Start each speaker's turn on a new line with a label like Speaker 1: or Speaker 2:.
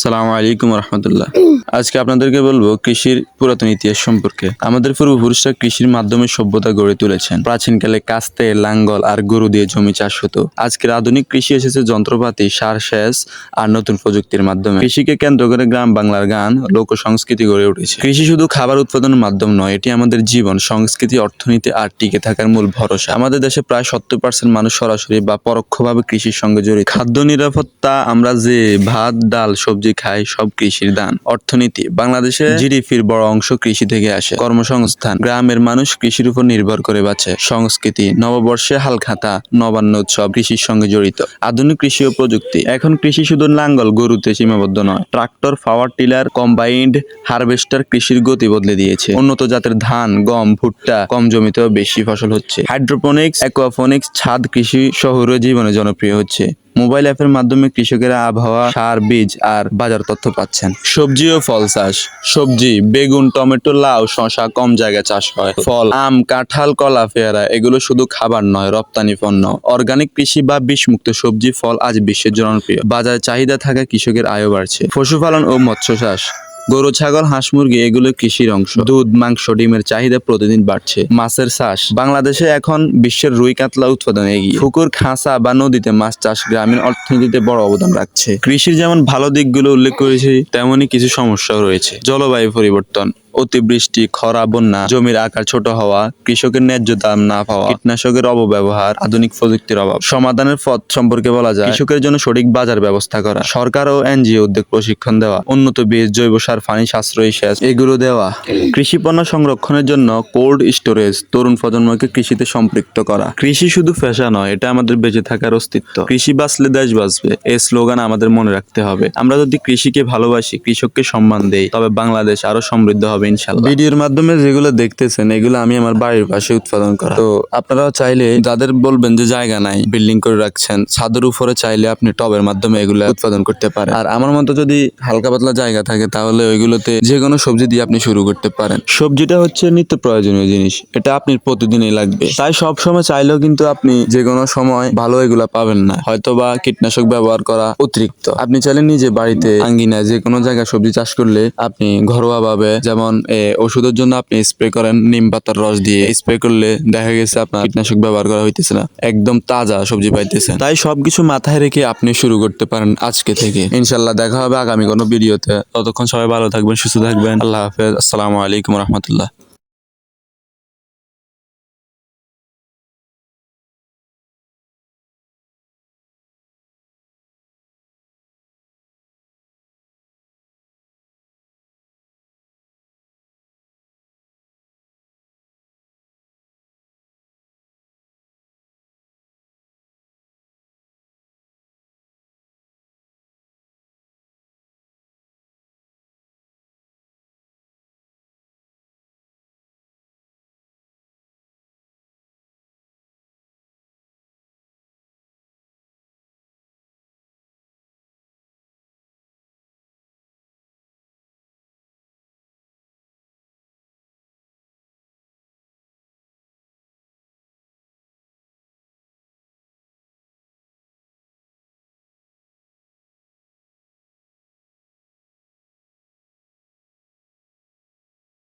Speaker 1: আসসালামু আলাইকুম রহমতুল্লাহ। আজকে আপনাদেরকে বলব কৃষির পুরাতন ইতিহাস সম্পর্কে। আমাদের পূর্বপুরুষরা কৃষির মাধ্যমে সভ্যতা গড়ে তুলেছেন। প্রাচীনকালে কাস্তে, লাঙ্গল আর গরু দিয়ে জমি চাষ হতো। আজকের আধুনিক কৃষি এসেছে যন্ত্রপাতি, সার সেচ আর নতুন প্রযুক্তির মাধ্যমে। কৃষিকে কেন্দ্র করে গ্রাম বাংলার গান, লোক সংস্কৃতি গড়ে উঠেছে। কৃষি শুধু খাবার উৎপাদনের মাধ্যম নয়, এটি আমাদের জীবন, সংস্কৃতি, অর্থনীতি আর টিকে থাকার মূল ভরসা। আমাদের দেশে প্রায় সত্তর পার্সেন্ট মানুষ সরাসরি বা পরোক্ষভাবে কৃষির সঙ্গে জড়িত। খাদ্য নিরাপত্তা, আমরা যে ভাত, ডাল, সবজি খাই সব কৃষির দান। অর্থনীতি, বাংলাদেশে জিডিপির বড় অংশ কৃষি থেকে আসে। কর্মসংস্থান, গ্রামের মানুষ কৃষির উপর নির্ভর করে বাঁচে। সংস্কৃতি, নববর্ষে হালখাতা, নবান্ন উৎসব কৃষির সঙ্গে জড়িত। আধুনিক কৃষি ও প্রযুক্তি, এখন কৃষি শুধু লাঙ্গল গরুতে সীমাবদ্ধ নয়। Tractor, power tiller, combined, harvester কৃষির গতি বদলে দিয়েছে। উন্নত জাতের ধান, গম, ভুট্টা, কম জমিতেও বেশি ফসল হচ্ছে। হাইড্রোপনিক্স, অ্যাকোয়াফোনিক্স ছাদ কৃষি শহুরে জীবনে জনপ্রিয় হচ্ছে। মোবাইল অ্যাপের মাধ্যমে কৃষকেরা আবহাওয়া, সার, বীজ আর বাজার তথ্য পাচ্ছেন। সবজি ও ফল চাষ। সবজি, বেগুন, টমেটো, লাউ শশা কম জায়গায় চাষ হয়। ফল, আম, কাঁঠাল, কলা, পেয়ারা, এগুলো শুধু খাবার নয়, রপ্তানি পণ্য। অর্গানিক কৃষি বা বিষমুক্ত সবজি, ফল আজ বিশ্বের জনপ্রিয়। বাজার চাহিদা থাকা কৃষকের আয়ও বাড়ছে। পশুপালন ও মৎস্য চাষ। গরু, ছাগল, হাঁস, মুরগি, এগুলো কৃষির অংশ। দুধ, মাংস, ডিমের চাহিদা প্রতিদিন বাড়ছে। মাছের চাষ। বাংলাদেশে এখন বিশ্বের রুই কাতলা উৎপাদন এগিয়ে। পুকুর, খাঁচা বা নদীতে মাছ চাষ গ্রামীণ অর্থনীতিতে বড় অবদান রাখছে। কৃষির যেমন ভালো দিকগুলো উল্লেখ করেছি তেমনই কিছু সমস্যাও রয়েছে। জলবায়ু পরিবর্তন। অতিবৃষ্টি, খরা, বন্যা, জমির আকার ছোট হওয়া, কৃষকের ন্যায্য দাম না পাওয়া, কীটনাশকের অপব্যবহার, আধুনিক প্রযুক্তির অভাব। সমাধানের পথ সম্পর্কে বলা যায়, কৃষকের জন্য সঠিক বাজার ব্যবস্থা করা, সরকার ও এনজিও উদ্যোগ প্রশিক্ষণ দেওয়া, উন্নত বীজ, জৈব সার, পানি সাশ্রয়ী সেচ, এগুলো দেওয়া, কৃষি পণ্য সংরক্ষণের জন্য কোল্ড স্টোরেজ, তরুণ প্রজন্মকে কৃষিতে সম্পৃক্ত করা। কৃষি শুধু পেশা নয়, এটা আমাদের বেঁচে থাকার অস্তিত্ব। কৃষি বাঁচলে দেশ বাঁচবে এই স্লোগান আমাদের মনে রাখতে হবে। আমরা যদি কৃষিকে ভালোবাসি, কৃষককে সম্মান দেই, তবে বাংলাদেশ আরও সমৃদ্ধ হবে। ইনশাল্লাহ ভিডিওর মাধ্যমে যেগুলো দেখতেছেন, এগুলো আমি আমার বাড়ির পাশে উৎপাদন করা। তো আপনারা চাইলে যাদের বলবেন যে জায়গা নাই, বিল্ডিং করে রাখছেন, ছাদের উপরে চাইলে আপনি টবের মাধ্যমে এগুলো উৎপাদন করতে পারেন। আর আমার মতো যদি হালকা পাতলা জায়গা থাকে, তাহলে ওইগুলোতে যে কোনো সবজি দিয়ে আপনি শুরু করতে পারেন। সবজিটা হচ্ছে নিত্য প্রয়োজনীয় জিনিস, এটা আপনি প্রতিদিনই লাগবে। তাই সব সময় চাইলেও কিন্তু আপনি যে কোনো সময় ভালো এগুলা পাবেন না। হয়তো বা কীটনাশক ব্যবহার করা অতিরিক্ত। আপনি চাইলে নিজে বাড়িতে আঙ্গিনা যে কোনো জায়গায় সবজি চাষ করলে আপনি ঘরোয়া ভাবে যেমন এ, ওষুধের জন্য আপনি স্প্রে করেন নিম পাতার রস দিয়ে স্প্রে করলে দেখা গেছে আপনার কীটনাশক ব্যবহার করা হইতেছে না। একদম তাজা সবজি পাইতেছে তাই সবকিছু মাথায় রেখে আপনি শুরু করতে পারেন আজকে থেকে। ইনশাল্লাহ দেখা হবে আগামী কোনো ভিডিওতে। ততক্ষণ সবাই ভালো থাকবেন সুস্থ থাকবেন। আল্লাহ হাফেজ। আসসালামু আলাইকুম রহমতুল্লাহ।